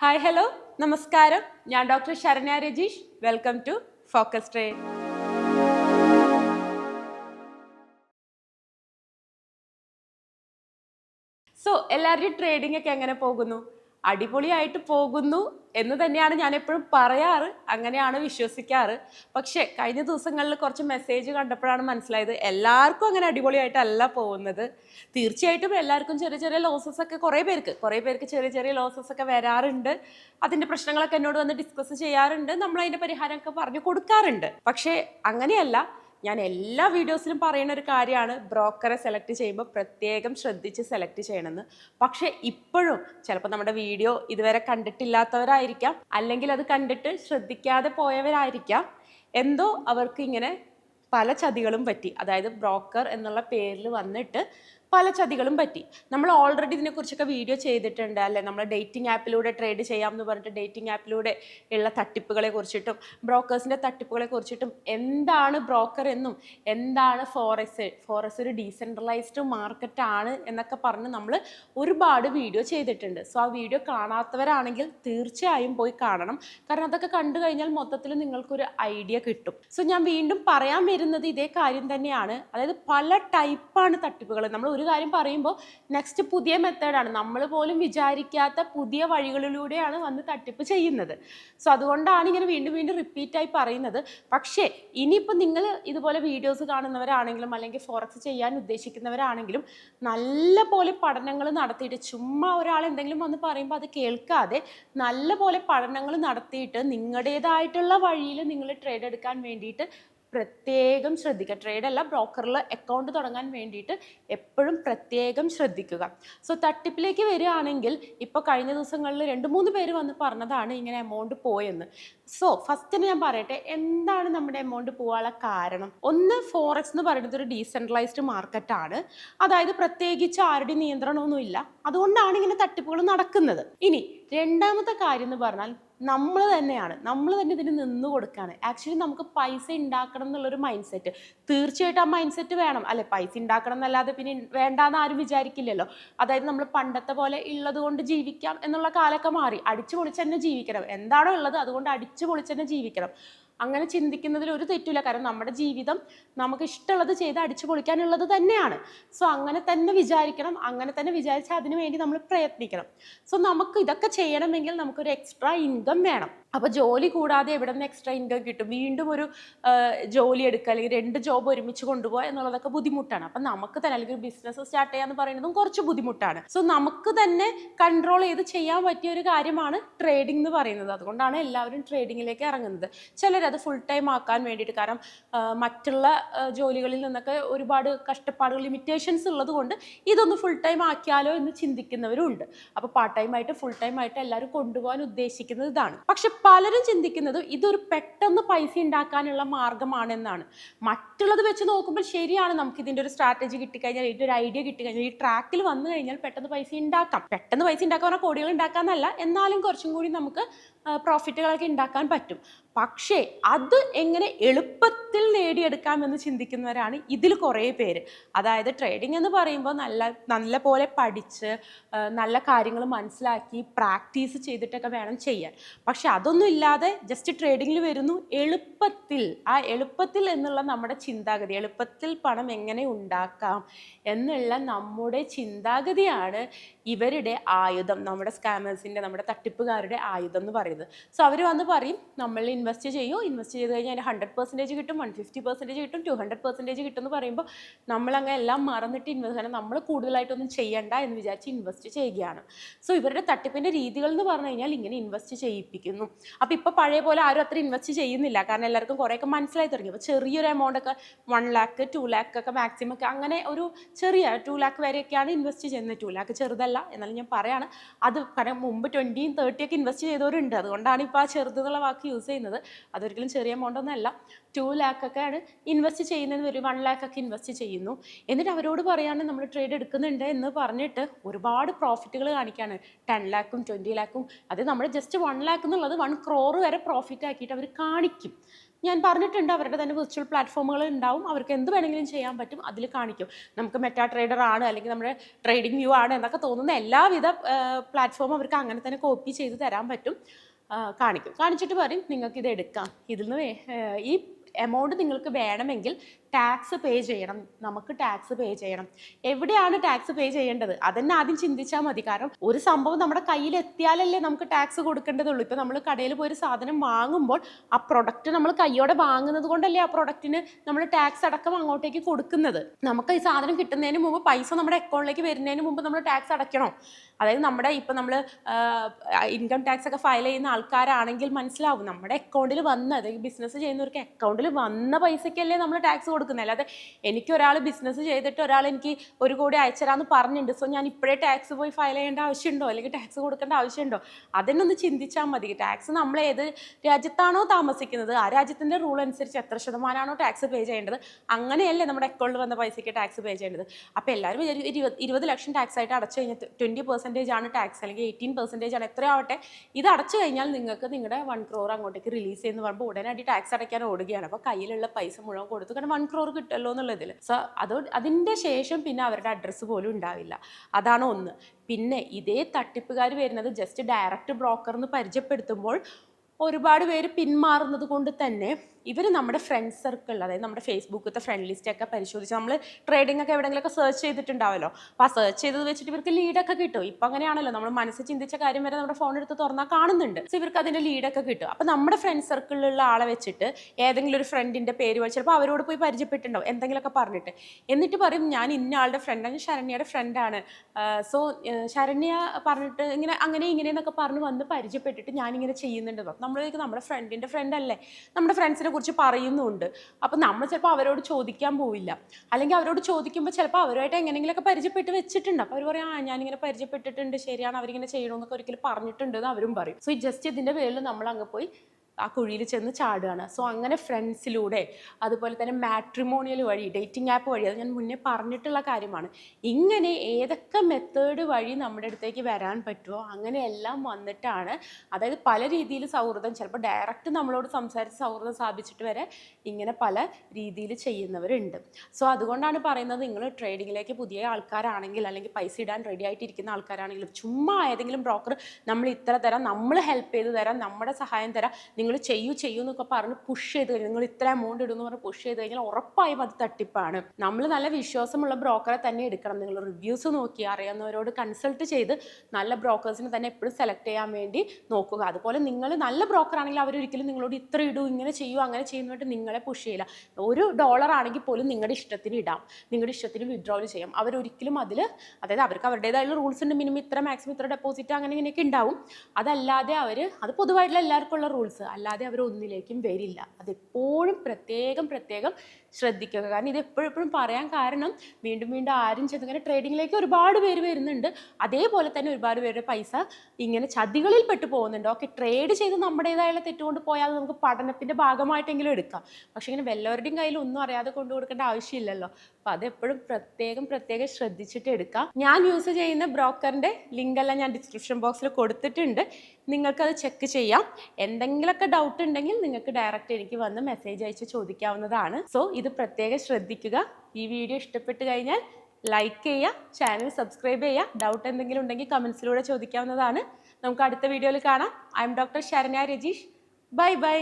Hi hello നമസ്കാരം ഞാൻ doctor Saranya Rajeesh. Welcome to focus trade so എല്ലാവരുടെയും trading ഒക്കെ എങ്ങനെ പോകുന്നു? അടിപൊളിയായിട്ട് പോകുന്നു എന്ന് തന്നെയാണ് ഞാൻ എപ്പോഴും പറയാറ് അങ്ങനെയാണ് വിശ്വസിക്കാറ്. പക്ഷേ കഴിഞ്ഞ ദിവസങ്ങളിൽ കുറച്ച് മെസ്സേജ് കണ്ടപ്പോഴാണ് മനസ്സിലായത് എല്ലാവർക്കും അങ്ങനെ അടിപൊളിയായിട്ടല്ല പോകുന്നത്. തീർച്ചയായിട്ടും എല്ലാവർക്കും ചെറിയ ചെറിയ ലോസസ് ഒക്കെ കുറേ പേർക്ക് കുറേ പേർക്ക് ചെറിയ ചെറിയ ലോസസ് ഒക്കെ വരാറുണ്ട്. അതിന്റെ പ്രശ്നങ്ങളൊക്കെ എന്നോട് വന്ന് ഡിസ്കസ് ചെയ്യാറുണ്ട്. നമ്മൾ അതിന്റെ പരിഹാരമൊക്കെ പറഞ്ഞു കൊടുക്കാറുണ്ട്. പക്ഷേ അങ്ങനെയല്ല. ഞാൻ എല്ലാ വീഡിയോസിലും പറയുന്ന ഒരു കാര്യമാണ്. ബ്രോക്കറെ സെലക്ട് ചെയ്യുമ്പോൾ പ്രത്യേകം ശ്രദ്ധിച്ച് സെലക്ട് ചെയ്യണമെന്ന്. പക്ഷേ ഇപ്പോഴും ചിലപ്പോൾ നമ്മുടെ വീഡിയോ ഇതുവരെ കണ്ടിട്ടില്ലാത്തവരായിരിക്കാം. അല്ലെങ്കിൽ അത് കണ്ടിട്ട് ശ്രദ്ധിക്കാതെ പോയവരായിരിക്കാം. എന്തോ അവർക്ക് ഇങ്ങനെ പല ചതികളും പറ്റി. അതായത് ബ്രോക്കർ എന്നുള്ള പേരിൽ വന്നിട്ട് പല ചതികളും പറ്റി. നമ്മൾ ഓൾറെഡി ഇതിനെക്കുറിച്ചൊക്കെ വീഡിയോ ചെയ്തിട്ടുണ്ട് അല്ലെ? നമ്മൾ ഡേറ്റിംഗ് ആപ്പിലൂടെ ട്രേഡ് ചെയ്യാം എന്ന് പറഞ്ഞിട്ട് ഡേറ്റിംഗ് ആപ്പിലൂടെ ഉള്ള തട്ടിപ്പുകളെ കുറിച്ചിട്ടും ബ്രോക്കേഴ്സിന്റെ തട്ടിപ്പുകളെ കുറിച്ചിട്ടും എന്താണ് ബ്രോക്കർ എന്നും എന്താണ് ഫോറക്സ് ഫോറക്സ് ഒരു ഡീസെൻട്രലൈസ്ഡ് മാർക്കറ്റ് ആണ് എന്നൊക്കെ പറഞ്ഞ് നമ്മൾ ഒരുപാട് വീഡിയോ ചെയ്തിട്ടുണ്ട്. സോ ആ വീഡിയോ കാണാത്തവരാണെങ്കിൽ തീർച്ചയായും പോയി കാണണം. കാരണം അതൊക്കെ കണ്ടു കഴിഞ്ഞാൽ മൊത്തത്തിൽ നിങ്ങൾക്കൊരു ഐഡിയ കിട്ടും. സോ ഞാൻ വീണ്ടും പറയാൻ വരുന്നത് ഇതേ കാര്യം തന്നെയാണ്. അതായത് പല ടൈപ്പാണ് തട്ടിപ്പുകൾ. നമ്മൾ ഒരു കാര്യം പറയുമ്പോൾ നെക്സ്റ്റ് പുതിയ മെത്തേഡാണ് നമ്മൾ പോലും വിചാരിക്കാത്ത പുതിയ വഴികളിലൂടെയാണ് വന്ന് തട്ടിപ്പ് ചെയ്യുന്നത്. സോ അതുകൊണ്ടാണ് ഇങ്ങനെ വീണ്ടും വീണ്ടും റിപ്പീറ്റായി പറയുന്നത്. പക്ഷേ ഇനിയിപ്പോൾ നിങ്ങൾ ഇതുപോലെ വീഡിയോസ് കാണുന്നവരാണെങ്കിലും അല്ലെങ്കിൽ ഫോറക്സ് ചെയ്യാൻ ഉദ്ദേശിക്കുന്നവരാണെങ്കിലും നല്ല പോലെ പഠനങ്ങൾ നടത്തിയിട്ട് ചുമ്മാ ഒരാൾ എന്തെങ്കിലും വന്ന് പറയുമ്പോൾ അത് കേൾക്കാതെ നല്ല പോലെ പഠനങ്ങൾ നടത്തിയിട്ട് നിങ്ങളുടേതായിട്ടുള്ള വഴിയിൽ നിങ്ങൾ ട്രേഡ് എടുക്കാൻ വേണ്ടിയിട്ട് പ്രത്യേകം ശ്രദ്ധിക്കുക. ട്രേഡ് അല്ല ബ്രോക്കറിൽ അക്കൗണ്ട് തുടങ്ങാൻ വേണ്ടിയിട്ട് എപ്പോഴും പ്രത്യേകം ശ്രദ്ധിക്കുക. സോ തട്ടിപ്പിലേക്ക് വരികയാണെങ്കിൽ ഇപ്പോൾ കഴിഞ്ഞ ദിവസങ്ങളിൽ രണ്ട് മൂന്ന് പേര് വന്ന് പറഞ്ഞതാണ് ഇങ്ങനെ എമൗണ്ട് പോയെന്ന്. സോ ഫസ്റ്റ് ഞാൻ പറയട്ടെ എന്താണ് നമ്മുടെ എമൗണ്ട് പോകാനുള്ള കാരണം? ഒന്ന് ഫോറക്സ് എന്ന് പറയുന്നത് ഒരു ഡീസെൻട്രലൈസ്ഡ് മാർക്കറ്റാണ് അതായത് പ്രത്യേകിച്ച് ആരുടെയും നിയന്ത്രണമൊന്നുമില്ല. അതുകൊണ്ടാണ് ഇങ്ങനെ തട്ടിപ്പുകൾ നടക്കുന്നത്. ഇനി രണ്ടാമത്തെ കാര്യം എന്ന് പറഞ്ഞാൽ നമ്മൾ തന്നെയാണ്. നമ്മൾ തന്നെ ഇതിന് നിന്ന് കൊടുക്കുകയാണ് ആക്ച്വലി നമുക്ക് പൈസ ഉണ്ടാക്കണം എന്നുള്ളൊരു മൈൻഡ് സെറ്റ് തീർച്ചയായിട്ടും ആ മൈൻഡ് സെറ്റ് വേണം. അല്ലെ പൈസ ഉണ്ടാക്കണം എന്നല്ലാതെ പിന്നെ വേണ്ടാന്ന് ആരും വിചാരിക്കില്ലല്ലോ. അതായത് നമ്മൾ പണ്ടത്തെ പോലെ ഉള്ളത് കൊണ്ട് ജീവിക്കാം എന്നുള്ള കാലമൊക്കെ മാറി. അടിച്ചു പൊളിച്ച് തന്നെ ജീവിക്കണം. എന്താണോ ഉള്ളത് അതുകൊണ്ട് അടിച്ചു പൊളിച്ച് തന്നെ ജീവിക്കണം. അങ്ങനെ ചിന്തിക്കുന്നതിൽ ഒരു തെറ്റില്ല കാരണം നമ്മുടെ ജീവിതം നമുക്ക് ഇഷ്ടമുള്ളത് ചെയ്ത് അടിച്ചു പൊളിക്കാനുള്ളത് തന്നെയാണ്. സോ അങ്ങനെ തന്നെ വിചാരിക്കണം. അങ്ങനെ തന്നെ വിചാരിച്ച് അതിനു വേണ്ടി നമ്മൾ പ്രയത്നിക്കണം. സോ നമുക്ക് ഇതൊക്കെ ചെയ്യണമെങ്കിൽ നമുക്കൊരു എക്സ്ട്രാ ഇൻകം വേണം. അപ്പോൾ ജോലി കൂടാതെ എവിടെ നിന്ന് എക്സ്ട്രാ ഇൻകം കിട്ടും? വീണ്ടും ഒരു ജോലി എടുക്കുക അല്ലെങ്കിൽ രണ്ട് ജോബ് ഒരുമിച്ച് കൊണ്ടുപോകുക എന്നുള്ളതൊക്കെ ബുദ്ധിമുട്ടാണ്. അപ്പം നമുക്ക് തന്നെ അല്ലെങ്കിൽ ബിസിനസ് സ്റ്റാർട്ട് ചെയ്യാന്ന് പറയുന്നതും കുറച്ച് ബുദ്ധിമുട്ടാണ്. സോ നമുക്ക് തന്നെ കൺട്രോൾ ചെയ്ത് ചെയ്യാൻ പറ്റിയ ഒരു കാര്യമാണ് ട്രേഡിംഗ് എന്ന് പറയുന്നത്. അതുകൊണ്ടാണ് എല്ലാവരും ട്രേഡിങ്ങിലേക്ക് ഇറങ്ങുന്നത്. ചിലരത് ഫുൾ ടൈം ആക്കാൻ വേണ്ടിയിട്ട് കാരണം മറ്റുള്ള ജോലികളിൽ നിന്നൊക്കെ ഒരുപാട് കഷ്ടപ്പാടുകൾ ലിമിറ്റേഷൻസ് ഉള്ളത് കൊണ്ട് ഇതൊന്ന് ഫുൾ ടൈം ആക്കിയാലോ എന്ന് ചിന്തിക്കുന്നവരും ഉണ്ട് അപ്പോൾ പാർട്ട് ടൈം ആയിട്ട് ഫുൾ ടൈം ആയിട്ട് എല്ലാവരും കൊണ്ടുപോകാൻ ഉദ്ദേശിക്കുന്നത് ഇതാണ്. പക്ഷെ പലരും ചിന്തിക്കുന്നത് ഇതൊരു പെട്ടെന്ന് പൈസ ഉണ്ടാക്കാനുള്ള മാർഗമാണെന്നാണ്. മറ്റുള്ളത് വെച്ച് നോക്കുമ്പോൾ ശരിയാണ് നമുക്ക് ഇതിന്റെ ഒരു സ്ട്രാറ്റജി കിട്ടിക്കഴിഞ്ഞാൽ ഇതിന്റെ ഒരു ഐഡിയ കിട്ടിക്കഴിഞ്ഞാൽ ഈ ട്രാക്കിൽ വന്നു കഴിഞ്ഞാൽ പെട്ടെന്ന് പൈസ ഉണ്ടാക്കാം. പെട്ടെന്ന് പൈസ ഉണ്ടാക്കാൻ കോടികൾ ഉണ്ടാക്കാമെന്നല്ല എന്നാലും കുറച്ചും കൂടി നമുക്ക് പ്രോഫിറ്റുകളൊക്കെ ഉണ്ടാക്കാൻ പറ്റും. പക്ഷേ അത് എങ്ങനെ എളുപ്പത്തിൽ നേടിയെടുക്കാമെന്ന് ചിന്തിക്കുന്നവരാണ് ഇതിൽ കുറേ പേര്. അതായത് ട്രേഡിംഗ് എന്ന് പറയുമ്പോൾ നല്ല നല്ല പോലെ പഠിച്ച് നല്ല കാര്യങ്ങൾ മനസ്സിലാക്കി പ്രാക്ടീസ് ചെയ്തിട്ടൊക്കെ വേണം ചെയ്യാൻ. പക്ഷെ അതൊന്നും ഇല്ലാതെ ജസ്റ്റ് ട്രേഡിങ്ങിൽ വരുന്നു. എളുപ്പത്തിൽ ആ എളുപ്പത്തിൽ എന്നുള്ള നമ്മുടെ ചിന്താഗതി എളുപ്പത്തിൽ പണം എങ്ങനെ ഉണ്ടാക്കാം എന്നുള്ള നമ്മുടെ ചിന്താഗതിയാണ് ഇവരുടെ ആയുധം. നമ്മുടെ സ്കാമേഴ്സിന്റെ നമ്മുടെ തട്ടിപ്പുകാരുടെ ആയുധം എന്ന് പറയുന്നത്. സോ അവർ വന്ന് പറയും നമ്മൾ ഇൻവെസ്റ്റ് ചെയ്യൂ? ഇൻവെസ്റ്റ് ചെയ്ത് കഴിഞ്ഞാൽ അതിന് ഹൺഡ്രഡ് പെർസെന്റേജ് കിട്ടും വൺ ഫിഫ്റ്റി പെർസെന്റേജ് കിട്ടും ടു ഹൺഡ്രഡ് പെർസെന്റേജ് കിട്ടും എന്ന് പറയുമ്പോൾ നമ്മളങ്ങ് എല്ലാം മറന്നിട്ട് ഇൻവെസ്റ്റ് കാരണം നമ്മൾ കൂടുതലായിട്ടൊന്നും ചെയ്യണ്ട എന്ന് വിചാരിച്ച് ഇൻവെസ്റ്റ് ചെയ്യുകയാണ്. സോ ഇവരുടെ തട്ടിപ്പിന്റെ രീതികൾ എന്ന് പറഞ്ഞു കഴിഞ്ഞാൽ ഇങ്ങനെ ഇൻവെസ്റ്റ് ചെയ്യിപ്പിക്കുന്നു. അപ്പോൾ ഇപ്പോൾ പഴയ പോലെ ആരും അത്ര ഇൻവെസ്റ്റ് ചെയ്യുന്നില്ല. കാരണം എല്ലാവർക്കും കുറേയൊക്കെ മനസ്സിലായി തുടങ്ങി. അപ്പോൾ ചെറിയൊരു എമൗണ്ട് ഒക്കെ വൺ ലാക്ക് ടു ലാക്ക് ഒക്കെ മാക്സിമം ഒക്കെ അങ്ങനെ ഒരു ചെറിയ ടു ലാക്ക് വരെയൊക്കെയാണ് ഇൻവെസ്റ്റ് ചെയ്യുന്നത്. ടു ലാക്ക് ചെറുതല്ല എന്നാലും ഞാൻ പറയാണ്. അത് കാരണം മുമ്പ് ട്വന്റിയും തേർട്ടിയൊക്കെ ഇൻവെസ്റ്റ് ചെയ്തവരുണ്ട്. അതുകൊണ്ടാണ് ഇപ്പോൾ ആ ചെറുതെന്നുള്ള വാക്ക് യൂസ് ചെയ്യുന്നത്. അതൊരിക്കലും ചെറിയ എമൗണ്ട് ഒന്നല്ല ടു ലാക്ക് ഒക്കെയാണ് ഇൻവെസ്റ്റ് ചെയ്യുന്നത്. ഒരു വൺ ലാക്ക് ഒക്കെ ഇൻവെസ്റ്റ് ചെയ്യുന്നു. എന്നിട്ട് അവരോട് പറയാണ് നമ്മൾ ട്രേഡ് എടുക്കുന്നുണ്ട് എന്ന് പറഞ്ഞിട്ട് ഒരുപാട് പ്രോഫിറ്റുകൾ കാണിക്കുകയാണ് ടെൻ ലാക്കും ട്വന്റി ലാക്കും അത് നമ്മൾ ജസ്റ്റ് വൺ ലാക്ക് എന്നുള്ളത് വൺ ക്രോറ് വരെ പ്രോഫിറ്റ് ആക്കിയിട്ട് അവർ കാണിക്കും. ഞാൻ പറഞ്ഞിട്ടുണ്ട് അവരുടെ തന്നെ വിർച്വൽ പ്ലാറ്റ്ഫോമുകൾ ഉണ്ടാവും. അവർക്ക് എന്ത് വേണമെങ്കിലും ചെയ്യാൻ പറ്റും അതിൽ കാണിക്കും. നമുക്ക് മെറ്റാ ട്രേഡർ ആണ് അല്ലെങ്കിൽ നമ്മുടെ ട്രേഡിംഗ് വ്യൂ ആണ് എന്നൊക്കെ തോന്നുന്ന എല്ലാവിധ പ്ലാറ്റ്ഫോം അവർക്ക് അങ്ങനെ തന്നെ കോപ്പി ചെയ്ത് തരാൻ പറ്റും. കാണിക്കും. കാണിച്ചിട്ട് പറയും നിങ്ങൾക്ക് ഇത് എടുക്കാം. ഇതിൽ നിന്ന് ഈ എമൗണ്ട് നിങ്ങൾക്ക് വേണമെങ്കിൽ ടാക്സ് പേ ചെയ്യണം. നമുക്ക് ടാക്സ് പേ ചെയ്യണം. എവിടെയാണ് ടാക്സ് പേ ചെയ്യേണ്ടത്? അതന്നെ ആദ്യം ചിന്തിച്ചാൽ മതി. കാരണം ഒരു സംഭവം നമ്മുടെ കയ്യിൽ എത്തിയാലല്ലേ നമുക്ക് ടാക്സ് കൊടുക്കേണ്ടതുള്ളൂ. ഇപ്പം നമ്മൾ കടയിൽ പോയി ഒരു സാധനം വാങ്ങുമ്പോൾ ആ പ്രൊഡക്റ്റ് നമ്മൾ കയ്യോടെ വാങ്ങുന്നത് കൊണ്ടല്ലേ ആ പ്രൊഡക്റ്റിന് നമ്മൾ ടാക്സ് അടക്കം അങ്ങോട്ടേക്ക് കൊടുക്കുന്നത്? നമുക്ക് ഈ സാധനം കിട്ടുന്നതിന് മുമ്പ് പൈസ നമ്മുടെ അക്കൗണ്ടിലേക്ക് വരുന്നതിന് മുമ്പ് നമ്മൾ ടാക്സ് അടയ്ക്കണോ. അതായത് നമ്മുടെ ഇപ്പം നമ്മൾ ഇൻകം ടാക്സ് ഒക്കെ ഫയൽ ചെയ്യുന്ന ആൾക്കാരാണെങ്കിൽ മനസ്സിലാവും. നമ്മുടെ അക്കൗണ്ടിൽ വന്ന അതായത് ബിസിനസ് ചെയ്യുന്നവർക്ക് അക്കൗണ്ടിൽ വന്ന പൈസയ്ക്കല്ലേ നമ്മൾ ടാക്സ് കൊടുക്കുന്നത്. അല്ലാതെ എനിക്ക് ഒരാൾ ബിസിനസ് ചെയ്തിട്ട് ഒരാൾ എനിക്ക് ഒരു കോടി അയച്ചരാന്ന് പറഞ്ഞിട്ടുണ്ട്. സോ ഞാൻ ഇപ്പോഴേ ടാക്സ് പോയി ഫയൽ ചെയ്യേണ്ട ആവശ്യമുണ്ടോ? അല്ലെങ്കിൽ ടാക്സ് കൊടുക്കേണ്ട ആവശ്യമുണ്ടോ? അതിനൊന്ന് ചിന്തിച്ചാൽ മതി. ടാക്സ് നമ്മൾ ഏത് രാജ്യത്താണോ താമസിക്കുന്നത് ആ രാജ്യത്തിന്റെ റൂൾ അനുസരിച്ച് എത്ര ശതമാനമാണോ ടാക്സ് പേ ചെയ്യേണ്ടത് അങ്ങനെയല്ലേ നമ്മുടെ അക്കൗണ്ടിൽ വന്ന പൈസയ്ക്ക് ടാക്സ് പേ ചെയ്യേണ്ടത്. അപ്പോൾ എല്ലാവരും ഇരുപത് ഇരുപത് ലക്ഷം ടാക്സ് ആയിട്ട് അടച്ചു കഴിഞ്ഞാൽ ട്വന്റി പെർസെന്റേജ് ആണ് ടാക്സ് അല്ലെങ്കിൽ എയ്റ്റീൻ പെർസെന്റേജ് ആണ് എത്രയാവട്ടെ ഇത് അടച്ചു കഴിഞ്ഞാൽ നിങ്ങൾക്ക് നിങ്ങളുടെ വൺ ക്രോർ അങ്ങോട്ടേക്ക് റിലീസ് ചെയ്യുന്ന. പറയുമ്പോൾ ഉടനടി ടാക്സ് അടയ്ക്കാൻ ഓടുകയാണ്. അപ്പോൾ കയ്യിലുള്ള പൈസ മുഴുവൻ കൊടുത്തു കാരണം വൺ ക്രോർ കിട്ടുമല്ലോ എന്നുള്ളതിൽ സോ അത് അതിന്റെ ശേഷം പിന്നെ അവരുടെ അഡ്രസ്സ് പോലും ഉണ്ടാവില്ല. അതാണ് ഒന്ന്. പിന്നെ ഇതേ തട്ടിപ്പുകാർ വരുന്നത് ജസ്റ്റ് ഡയറക്റ്റ് ബ്രോക്കറിന് പരിചയപ്പെടുത്തുമ്പോൾ ഒരുപാട് പേര് പിന്മാറുന്നത് കൊണ്ട് തന്നെ ഇവർ നമ്മുടെ ഫ്രണ്ട് സർക്കിൾ അതായത് നമ്മുടെ ഫേസ്ബുക്കത്തെ ഫ്രണ്ട് ലിസ്റ്റ് ഒക്കെ പരിശോധിച്ച് നമ്മൾ ട്രേഡിംഗ് ഒക്കെ എവിടെയെങ്കിലുമൊക്കെ സെർച്ച് ചെയ്തിട്ടുണ്ടാവല്ലോ. അപ്പോൾ ആ സെർച്ച് ചെയ്തത് വെച്ചിട്ട് ഇവർക്ക് ലീഡൊക്കെ കിട്ടും. ഇപ്പം അങ്ങനെയാണല്ലോ നമ്മൾ മനസ്സ് ചിന്തിച്ച കാര്യം വരെ നമ്മുടെ ഫോൺ എടുത്ത് തുറന്നാൽ കാണുന്നുണ്ട്. സോ ഇവർക്ക് അതിന്റെ ലീഡൊക്കെ കിട്ടും. അപ്പോൾ നമ്മുടെ ഫ്രണ്ട് സർക്കിളിലുള്ള ആളെ വെച്ചിട്ട് ഏതെങ്കിലും ഒരു ഫ്രണ്ടിന്റെ പേര് വെച്ച് ചിലപ്പോൾ അവരോട് പോയി പരിചയപ്പെട്ടിട്ടുണ്ടാവും. എന്തെങ്കിലുമൊക്കെ പറഞ്ഞിട്ട്. എന്നിട്ട് പറയും ഞാൻ ഇന്ന ആളുടെ ഫ്രണ്ടാണ് ശരണ്യയുടെ ഫ്രണ്ടാണ് സോ ശരണ്യ പറഞ്ഞിട്ട് ഇങ്ങനെ അങ്ങനെ ഇങ്ങനെ എന്നൊക്കെ പറഞ്ഞ് വന്ന് പരിചയപ്പെട്ടിട്ട് ഞാനിങ്ങനെ ചെയ്യുന്നുണ്ട്. നമ്മളേക്ക് നമ്മുടെ ഫ്രണ്ടിന്റെ ഫ്രണ്ട് അല്ലേ? നമ്മുടെ ഫ്രണ്ട്സിനെ കുറിച്ച് പറയുന്നുണ്ട്. അപ്പം നമ്മൾ ചിലപ്പോൾ അവരോട് ചോദിക്കാൻ പോവില്ല. അല്ലെങ്കിൽ അവരോട് ചോദിക്കുമ്പോൾ ചിലപ്പോൾ അവരുമായിട്ട് എങ്ങനെയെങ്കിലുമൊക്കെ പരിചയപ്പെട്ട് വെച്ചിട്ടുണ്ട്. അപ്പോൾ അവർ പറയാം ആ ഞാനിങ്ങനെ പരിചയപ്പെട്ടിട്ടുണ്ട്. ശരിയാണ് അവരിങ്ങനെ ചെയ്യണമെന്നൊക്കെ ഒരിക്കലും പറഞ്ഞിട്ടുണ്ട് എന്ന് അവരും പറയും. സോ ഈ ജസ്റ്റ് ഇതിന്റെ പേരിൽ നമ്മൾ അങ്ങ് പോയി ആ കുഴിയിൽ ചെന്ന് ചാടുകയാണ്. സോ അങ്ങനെ ഫ്രണ്ട്സിലൂടെ അതുപോലെ തന്നെ മാട്രിമോണിയൽ വഴി ഡേറ്റിംഗ് ആപ്പ് വഴി അത് ഞാൻ മുന്നേ പറഞ്ഞിട്ടുള്ള കാര്യമാണ്. ഇങ്ങനെ ഏതൊക്കെ മെത്തേഡ് വഴി നമ്മുടെ അടുത്തേക്ക് വരാൻ പറ്റുമോ അങ്ങനെയെല്ലാം വന്നിട്ടാണ് അതായത് പല രീതിയിൽ സൗഹൃദം ചിലപ്പോൾ ഡയറക്റ്റ് നമ്മളോട് സംസാരിച്ച് സൗഹൃദം സ്ഥാപിച്ചിട്ട് വരെ ഇങ്ങനെ പല രീതിയിൽ ചെയ്യുന്നവരുണ്ട്. സോ അതുകൊണ്ടാണ് പറയുന്നത് നിങ്ങൾ ട്രേഡിങ്ങിലേക്ക് പുതിയ ആൾക്കാരാണെങ്കിൽ അല്ലെങ്കിൽ പൈസ ഇടാൻ റെഡി ആയിട്ടിരിക്കുന്ന ആൾക്കാരാണെങ്കിലും ചുമ്മാ ഏതെങ്കിലും ബ്രോക്കർ നമ്മൾ ഇത്ര തരാം നമ്മൾ ഹെൽപ്പ് ചെയ്ത് തരാം നമ്മുടെ സഹായം തരാം നിങ്ങൾ ചെയ്യൂ ചെയ്യൂ എന്നൊക്കെ പറഞ്ഞ് പുഷ് ചെയ്ത് കഴിഞ്ഞാൽ നിങ്ങൾ ഇത്ര എമൗണ്ട് ഇടുന്നു പറഞ്ഞ് പുഷ് ചെയ്ത് കഴിഞ്ഞാൽ ഉറപ്പായും അത് തട്ടിപ്പാണ്. നമ്മൾ നല്ല വിശ്വാസമുള്ള ബ്രോക്കറെ തന്നെ എടുക്കണം. നിങ്ങൾ റിവ്യൂസ് നോക്കി അറിയാവുന്നവരോട് കൺസൾട്ട് ചെയ്ത് നല്ല ബ്രോക്കേഴ്സിനെ തന്നെ എപ്പോഴും സെലക്ട് ചെയ്യാൻ വേണ്ടി നോക്കുക. അതുപോലെ നിങ്ങൾ നല്ല ബ്രോക്കർ ആണെങ്കിൽ അവരൊരിക്കലും നിങ്ങളോട് ഇത്ര ഇടൂ ഇങ്ങനെ ചെയ്യൂ അങ്ങനെ ചെയ്യുന്നതായിട്ട് നിങ്ങളെ പുഷ് ചെയ്യില്ല. ഒരു ഡോളർ ആണെങ്കിൽ പോലും നിങ്ങളുടെ ഇഷ്ടത്തിന് ഇടാം. നിങ്ങളുടെ ഇഷ്ടത്തിന് വിഡ്രോവൽ ചെയ്യാം. അവരൊരിക്കലും അതിൽ അതായത് അവർക്ക് അവരുടേതായുള്ള റൂൾസ് ഉണ്ട്. മിനിമം ഇത്ര മാക്സിമം ഇത്ര ഡെപ്പോസിറ്റ് അങ്ങനെ ഇങ്ങനെയൊക്കെ ഉണ്ടാവും. അതല്ലാതെ അവർ അത് പൊതുവായിട്ടുള്ള എല്ലാവർക്കും ഉള്ള റൂൾസ് അല്ലാതെ അവർ ഒന്നിലേക്കും വരില്ല. അതെപ്പോഴും പ്രത്യേകം പ്രത്യേകം ശ്രദ്ധിക്കുക. കാരണം ഇത് എപ്പോഴും എപ്പോഴും പറയാൻ കാരണം വീണ്ടും വീണ്ടും ആരും ചെന്ന് ഇങ്ങനെ ട്രേഡിങ്ങിലേക്ക് ഒരുപാട് പേര് വരുന്നുണ്ട്. അതേപോലെ തന്നെ ഒരുപാട് പേരുടെ പൈസ ഇങ്ങനെ ചതികളിൽ പെട്ട് പോകുന്നുണ്ട്. ഓക്കെ ട്രേഡ് ചെയ്ത് നമ്മുടേതായുള്ള തെറ്റുകൊണ്ട് പോയാൽ നമുക്ക് പഠനത്തിന്റെ ഭാഗമായിട്ടെങ്കിലും എടുക്കാം. പക്ഷേ ഇങ്ങനെ വല്ലവരുടെയും കയ്യിൽ ഒന്നും അറിയാതെ കൊണ്ടു കൊടുക്കേണ്ട ആവശ്യമില്ലല്ലോ. അപ്പോൾ അതെപ്പോഴും പ്രത്യേകം പ്രത്യേകം ശ്രദ്ധിച്ചിട്ട് എടുക്കാം. ഞാൻ യൂസ് ചെയ്യുന്ന ബ്രോക്കറിന്റെ ലിങ്കെല്ലാം ഞാൻ ഡിസ്ക്രിപ്ഷൻ ബോക്സിൽ കൊടുത്തിട്ടുണ്ട്. നിങ്ങൾക്കത് ചെക്ക് ചെയ്യാം. എന്തെങ്കിലുമൊക്കെ ഡൗട്ട് ഉണ്ടെങ്കിൽ നിങ്ങൾക്ക് ഡയറക്റ്റ് എനിക്ക് വന്ന് മെസ്സേജ് അയച്ച് ചോദിക്കാവുന്നതാണ്. സോ ഇത് പ്രത്യേകം ശ്രദ്ധിക്കുക. ഈ വീഡിയോ ഇഷ്ടപ്പെട്ട് കഴിഞ്ഞാൽ ലൈക്ക് ചെയ്യുക ചാനൽ സബ്സ്ക്രൈബ് ചെയ്യുക. ഡൗട്ട് എന്തെങ്കിലും ഉണ്ടെങ്കിൽ കമൻസിലൂടെ ചോദിക്കാവുന്നതാണ്. നമുക്ക് അടുത്ത വീഡിയോയിൽ കാണാം. I'm doctor Saranya Rajeesh. Bye bye